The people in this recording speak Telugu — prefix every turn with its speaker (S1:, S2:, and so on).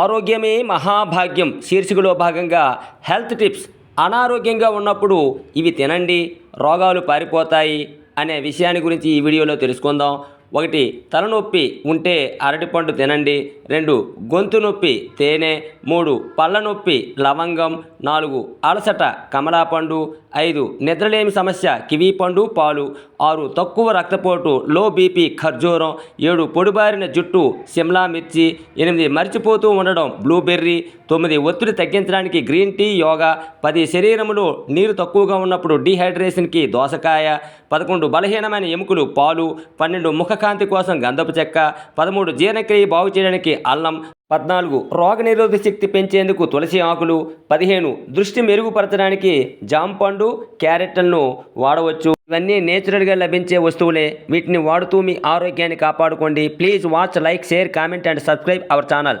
S1: ఆరోగ్యమే మహాభాగ్యం. శీర్షికలో భాగంగా హెల్త్ టిప్స్. అనారోగ్యంగా ఉన్నప్పుడు ఇవి తినండి రోగాలు పారిపోతాయి అనే విషయాన్ని గురించి ఈ వీడియోలో తెలుసుకుందాం. ఒకటి తలనొప్పి ఉంటే అరటిపండు తినండి రెండు గొంతు నొప్పి తేనె మూడు పళ్ళ నొప్పి లవంగం నాలుగు అలసట కమలాపండు ఐదు నిద్రలేమి సమస్య కివీ పండు పాలు ఆరు తక్కువ రక్తపోటు లో బీపీ ఖర్జూరం ఏడు పొడిబారిన జుట్టు సిమ్లా మిర్చి ఎనిమిది మర్చిపోతూ ఉండడం బ్లూబెర్రీ తొమ్మిది ఒత్తిడి తగ్గించడానికి గ్రీన్ టీ యోగా పది శరీరంలో నీరు తక్కువగా ఉన్నప్పుడు డీహైడ్రేషన్కి దోసకాయ పదకొండు బలహీనమైన ఎముకలు పాలు పన్నెండు ముఖకాంతి కోసం గంధపు చెక్క పదమూడు జీర్ణక్రియ బాగు చేయడానికి అల్లం పద్నాలుగు రోగనిరోధక శక్తి పెంచేందుకు తులసి ఆకులు పదిహేను దృష్టి మెరుగుపరచడానికి జాంపండు క్యారెట్లను వాడవచ్చు. ఇవన్నీ నేచురల్గా లభించే వస్తువులే. వీటిని వాడుతూ మీ ఆరోగ్యాన్ని కాపాడుకోండి. Please watch like share comment and subscribe our channel.